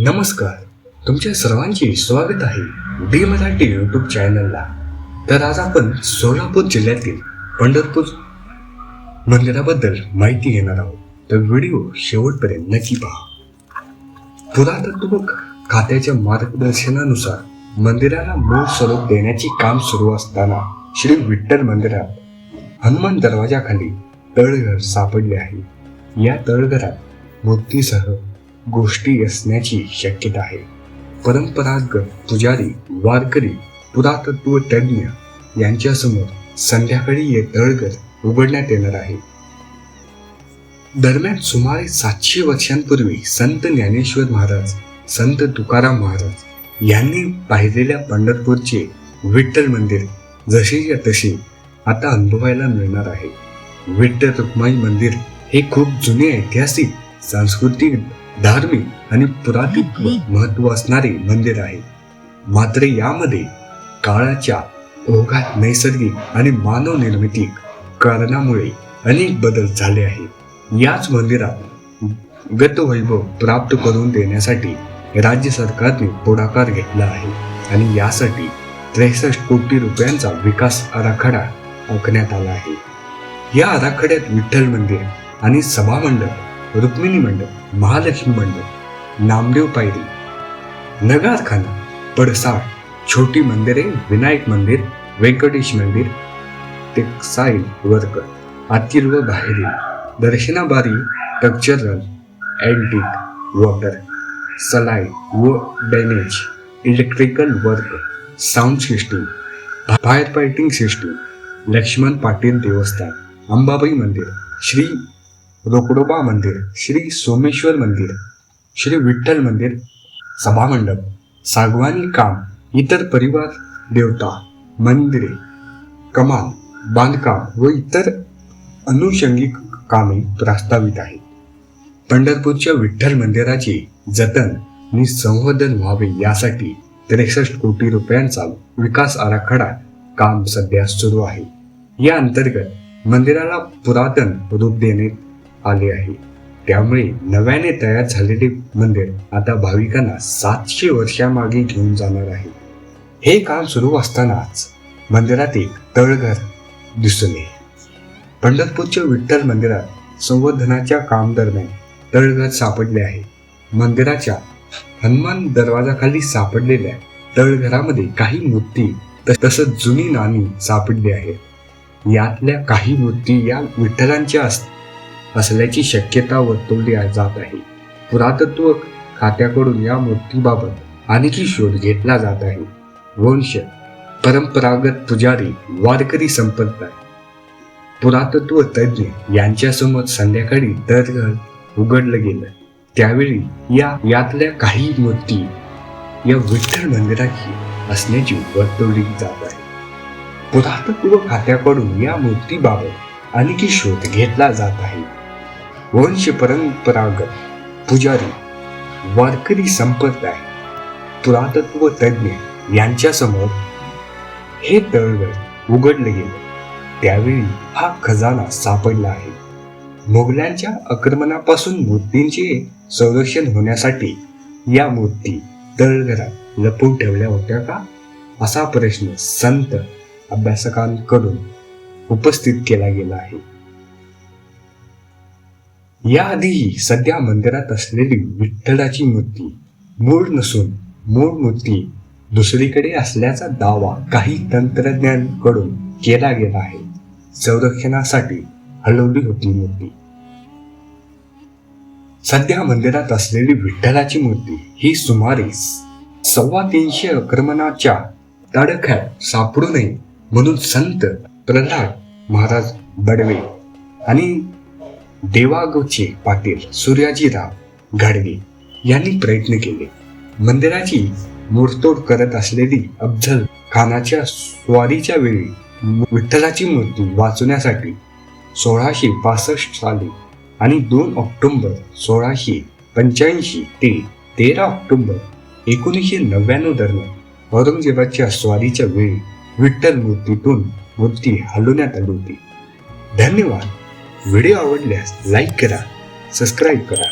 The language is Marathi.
नमस्कार. तुमच्या सर्वांचे स्वागत आहे डी मराठी यूट्यूब चॅनलला. तर आज आपण सोलापूर जिल्ह्यातील पंढरपूर मंदिराबद्दल माहिती घेणार आहोत. तर व्हिडिओ शेवटपर्यंत नक्की पहा. पुरातत्व खात्याच्या मार्गदर्शनानुसार मंदिराला मूळ स्वरूप देण्याचे काम सुरू असताना श्री विठ्ठल मंदिरात हनुमान दरवाजाखाली तळघर सापडले आहे. या तळघरात मूर्तीसह गोष्टी असण्याची शक्यता आहे. परंपरागत पुजारी वारकरी पुरातत्व तज्ज्ञ यांच्यासमोर संध्याकाळी हे तळघर उघडण्यात येणार आहे. दरम्यान सुमारे सातशे वर्षांपूर्वी संत ज्ञानेश्वर महाराज संत तुकाराम महाराज यांनी पाहिलेल्या पंढरपूरचे विठ्ठल मंदिर जसेच्या तसे आता अनुभवायला मिळणार आहे. विठ्ठल रुक्माई मंदिर हे खूप जुने ऐतिहासिक सांस्कृतिक धार्मिक आणि पुरातत्व महत्त्व असणारे मंदिर आहे. मात्र यामध्ये काळाच्या ओघात नैसर्गिक आणि मानव निर्मिती कारणामुळे अनेक बदल झाले आहेत. याच मंदिरात गतवैभव प्राप्त करून देण्यासाठी राज्य सरकारने पुढाकार घेतला आहे आणि यासाठी त्रेसष्ट कोटी रुपयांचा विकास आराखडा आखण्यात आला आहे. या आराखड्यात विठ्ठल मंदिर आणि सभामंडप रुक्मिणी मंडप महालक्ष्मी मंडप नामदेव पायरी नगारखाना पडसाळ छोटी मंदिरे विनायक मंदिर व्यंकटेश मंदिर टेक्साईल वर्क आतील व बाहेरील दर्शनाबारी टक्चरल अँटिक वॉटर सलाई व damage electrical work sound system fire fighting system Laxman Patil देवस्थान अंबाबाई मंदिर श्री रोकडोबा मंदिर श्री सोमेश्वर मंदिर श्री विठ्ठल मंदिर सभामंडप सागवानी काम इतर परिवार देवता मंदिरे कमाल बांधकाम व इतर अनुषंगिक कामे प्रस्तावित आहेत. पंढरपूरच्या विठ्ठल मंदिराचे जतन आणि संवर्धन व्हावे यासाठी त्रेसष्ट कोटी रुपयांचा विकास आराखडा काम सध्या सुरू आहे. या अंतर्गत मंदिराला पुरातन रूप देण्यात आले आहे. त्यामुळे नव्याने तयार झालेले मंदिर आता भाविकांना सातशे वर्षामागे घेऊन जाणार आहे. हे काम सुरू असतानाच मंदिरात एक तळघर दिसले पंढरपूरच्या विठ्ठल मंदिरात संवर्धनाच्या काम दरम्यान तळघर सापडले आहे. मंदिराच्या हनुमान दरवाजाखाली सापडलेल्या तळघरामध्ये काही मूर्ती तसंच जुनी नाणी सापडली आहेत. यातल्या काही मूर्ती या विठ्ठलांच्या असतात असल्याची शक्यता वर्तवली जात आहे. पुरातत्व खात्याकडून या मूर्तीबाबत आणखी शोध घेतला जात आहे. वंश परंपरागत पुजारी वारकरी संप्रदाय पुरातत्व तज्ज्ञ यांच्यासमोर संध्याकाळी दरघर उघडलं गेलं. त्यावेळी या यातल्या काही मूर्ती या विठ्ठल मंदिराची असण्याची वर्तवली जात आहे. पुरातत्व खात्याकडून या मूर्तीबाबत आणखी शोध घेतला जात आहे. वंश परंपरागत पुजारी वारकरी संप्रदाय पुरातत्व तज्ज्ञ यांच्यासमोर हे तळघर उघडलं गेलं. त्यावेळी हा खजाना सापडला आहे. मोगलांच्या आक्रमणापासून मूर्तींचे संरक्षण होण्यासाठी या मूर्ती तळघरात लपून ठेवल्या होत्या का? असा प्रश्न संत अभ्यासकांकडून उपस्थित केला गेला आहे. याआधीही सध्या मंदिरात असलेली विठ्ठलाची मूर्ती मूळ नसून मूळ मूर्ती दुसरीकडे असल्याचा दावा काही तंत्रज्ञांकडून केला गेला आहे. संरक्षणासाठी हलवली होती मूर्ती. सध्या मंदिरात असलेली विठ्ठलाची मूर्ती ही सुमारे सव्वा तीनशे आक्रमणाच्या तडख्यात सापडू नये म्हणून संत प्रल्हाद महाराज बडवे आणि देवागोचे पाटील सूर्याजीराव घाडगे यांनी प्रयत्न केले. मंदिराची मोडतोड करत असलेली अफझल खानाच्या स्वारीच्या वेळी विठ्ठलाची मूर्ती वाचवण्यासाठी सोळाशे पासष्ट साली आणि दोन ऑक्टोबर सोळाशे पंच्याऐंशी ते तेरा ऑक्टोबर एकोणीसशे नव्याण्णव दरम्यान औरंगजेबाच्या स्वारीच्या वेळी विठ्ठल मूर्तीतून मूर्ती हलवण्यात आली होती. धन्यवाद. व्हिडिओ आवडल्यास लाईक करा सबस्क्राईब करा.